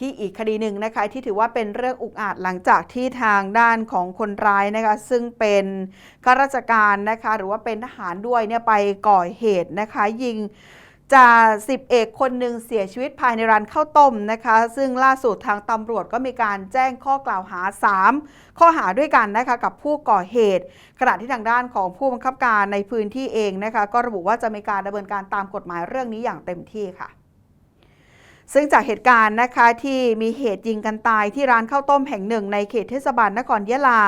ที่อีกคดีหนึ่งนะคะที่ถือว่าเป็นเรื่องอุกอาจหลังจากที่ทางด้านของคนร้ายนะคะซึ่งเป็นข้าราชการนะคะหรือว่าเป็นทหารด้วยเนี่ยไปก่อเหตุนะคะยิงจ่าสิบเอกคนหนึ่งเสียชีวิตภายในร้านข้าวต้มนะคะ ซึ่งล่าสุดทางตำรวจก็มีการแจ้งข้อกล่าวหา 3 ข้อหาด้วยกันนะคะกับผู้ก่อเหตุขณะที่ทางด้านของผู้บังคับการในพื้นที่เองนะคะ ก็ระบุว่าจะมีการดำเนินการตามกฎหมายเรื่องนี้อย่างเต็มที่ค่ะ ซึ่งจากเหตุการณ์นะคะที่มีเหตุยิงกันตายที่ร้านข้าวต้มแห่งหนึ่งในเขตเทศบาลนครยะลา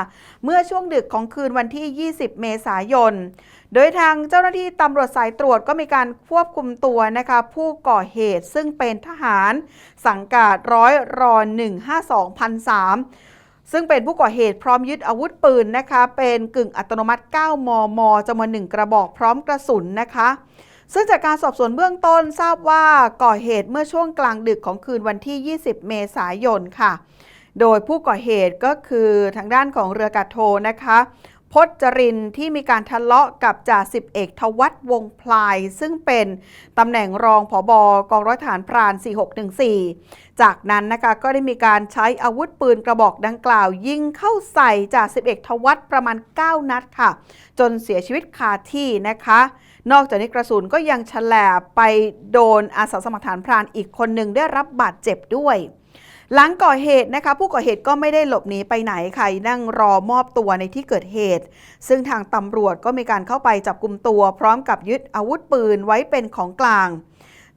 เมื่อช่วงดึกของคืนวันที่ 20 เมษายน โดยทางเจ้าหน้าที่ตำรวจสายตรวจก็มีการควบคุมตัวนะคะผู้ก่อเหตุซึ่งเป็นทหารสังกัดร้อยรอ152พันสามซึ่งเป็นผู้ก่อเหตุพร้อมยึดอาวุธปืนนะคะ เป็นกึ่งอัตโนมัติ 9 มมจำนวนหนึ่งกระบอกพร้อมกระสุนนะคะ ซึ่งจากการสอบสวนเบื้องต้นทราบว่าก่อเหตุเมื่อช่วงกลางดึกของคืนวันที่ 20 เมษายนค่ะ โดยผู้ก่อเหตุก็คือทางด้านของเรือกาศโทนะคะ พจรินที่มีการทะเลาะกับจ่าสิบเอกทวัฒน์วงพลาย ซึ่งเป็นตำแหน่งรองผอบกองร้อยทหารพราน 4614 จากนั้นนะคะก็ได้มีการใช้อาวุธปืนกระบอกดังกล่าว ยิงเข้าใส่จ่าสิบเอกทวัฒน์ประมาณ 9 นัดค่ะ จนเสียชีวิตคาที่นะคะนอกจากนี้กระสุนก็ยังฉลบไปโดนอาสาสมัครฐานพรานอีกคนหนึ่งได้รับบาดเจ็บด้วย หลังก่อเหตุนะคะ ผู้ก่อเหตุก็ไม่ได้หลบหนีไปไหนค่ะนั่งรอมอบตัวในที่เกิดเหตุ ซึ่งทางตำรวจก็มีการเข้าไปจับกลุ่มตัว พร้อมกับยึดอาวุธปืนไว้เป็นของกลาง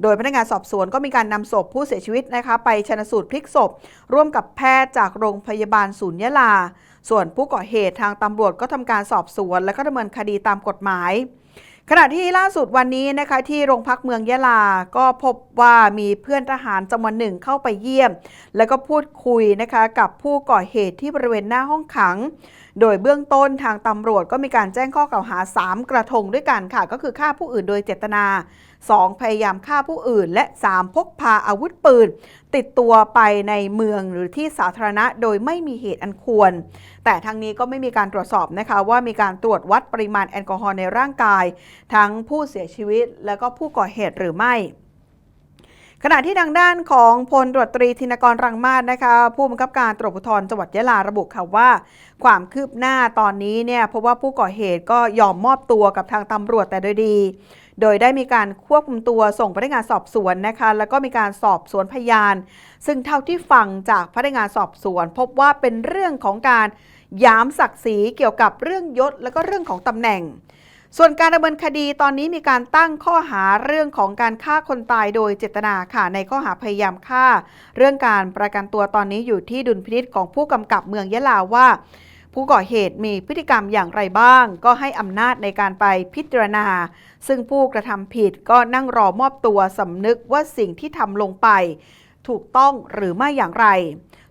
โดยพนักงานสอบสวนก็มีการนำศพผู้เสียชีวิตนะคะ ไปชนสูตรพลิกศพ ร่วมกับแพทย์จากโรงพยาบาลศูนย์ยะลา ส่วนผู้ก่อเหตุทางตำรวจก็ทำการสอบสวน และก็ดำเนินคดีตามกฎหมาย ขณะที่ล่าสุดวันนี้นะคะที่โรงพักเมืองยะลา ก็พบว่ามีเพื่อนทหารจำนวนหนึ่งเข้าไปเยี่ยม แล้วก็พูดคุยนะคะกับผู้ก่อเหตุที่บริเวณหน้าห้องขัง โดยเบื้องต้นทางตำรวจก็มีการแจ้งข้อกล่าวหา 3 กระทงด้วยกันค่ะ ก็คือฆ่าผู้อื่นโดยเจตนา 2. พยายามฆ่าผู้อื่น และ 3. พกพาอาวุธปืน ติดตัวไปในเมืองหรือที่สาธารณะโดยไม่มีเหตุอันควร แต่ทั้งนี้ก็ไม่มีการตรวจสอบนะคะว่ามีการตรวจวัดปริมาณแอลกอฮอล์ในร่างกาย ทั้งผู้เสียชีวิตและก็ผู้ก่อเหตุหรือไม่ ขณะที่ทางด้านของพลตรวจตรีธินกรรังมาศนะคะ ผู้บังคับการตรวจภูธรจังหวัดยะลาระบุค่ะว่า ความคืบหน้าตอนนี้เนี่ยเพราะว่าผู้ก่อเหตุก็ยอมมอบตัวกับทางตำรวจแต่โดยดี โดยได้มีการควบคุมตัวส่งพนักงานสอบสวนนะคะ แล้วก็มีการสอบสวนพยาน ซึ่งเท่าที่ฟังจากพนักงานสอบสวน พบว่าเป็นเรื่องของการย้ามศักดิ์ศรีเกี่ยวกับเรื่องยศ และก็เรื่องของตำแหน่ง ส่วนการดำเนินคดีตอนนี้มีการตั้งข้อหาเรื่องของการฆ่าคนตายโดยเจตนาค่ะ ในข้อหาพยายามฆ่า เรื่องการประกันตัวตอนนี้อยู่ที่ดุลพินิษของผู้กำกับเมืองยะลาว่า ผู้ก่อเหตุมีพฤติกรรมอย่างไรบ้าง ก็ให้อำนาจในการไปพิจารณา ซึ่งผู้กระทำผิดก็นั่งรอมอบตัวสำนึกว่าสิ่งที่ทำลงไป ถูกต้องหรือไม่อย่างไร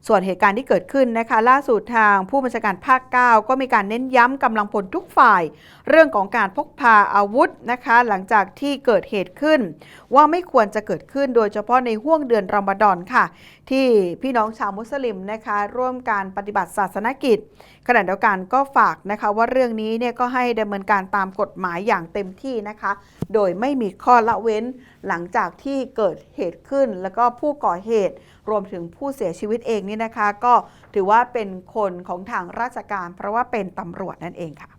ส่วนเหตุการณ์ที่เกิดขึ้นนะคะล่าสุดทางผู้บัญชาการภาค 9 ก็มีการเน้นย้ำกำลังพลทุกฝ่าย เรื่องของการพกพาอาวุธนะคะ หลังจากที่เกิดเหตุขึ้น ว่าไม่ควรจะเกิดขึ้นโดยเฉพาะในห่วงเดือนรอมฎอนค่ะ ที่พี่น้องชาวมุสลิมนะคะ ร่วมการปฏิบัติศาสนกิจขณะเดียวกันก็ฝากนะคะว่าเรื่องนี้เนี่ยก็ให้ดำเนินการตามกฎหมายอย่างเต็มที่นะคะโดยไม่มีข้อละเว้น หลังจากที่เกิดเหตุขึ้น แล้วก็ผู้ก่อเหตุ รวมถึงผู้เสียชีวิตเองนี่นะคะ ก็ถือว่าเป็นคนของทางราชการ เพราะว่าเป็นตำรวจนั่นเองค่ะ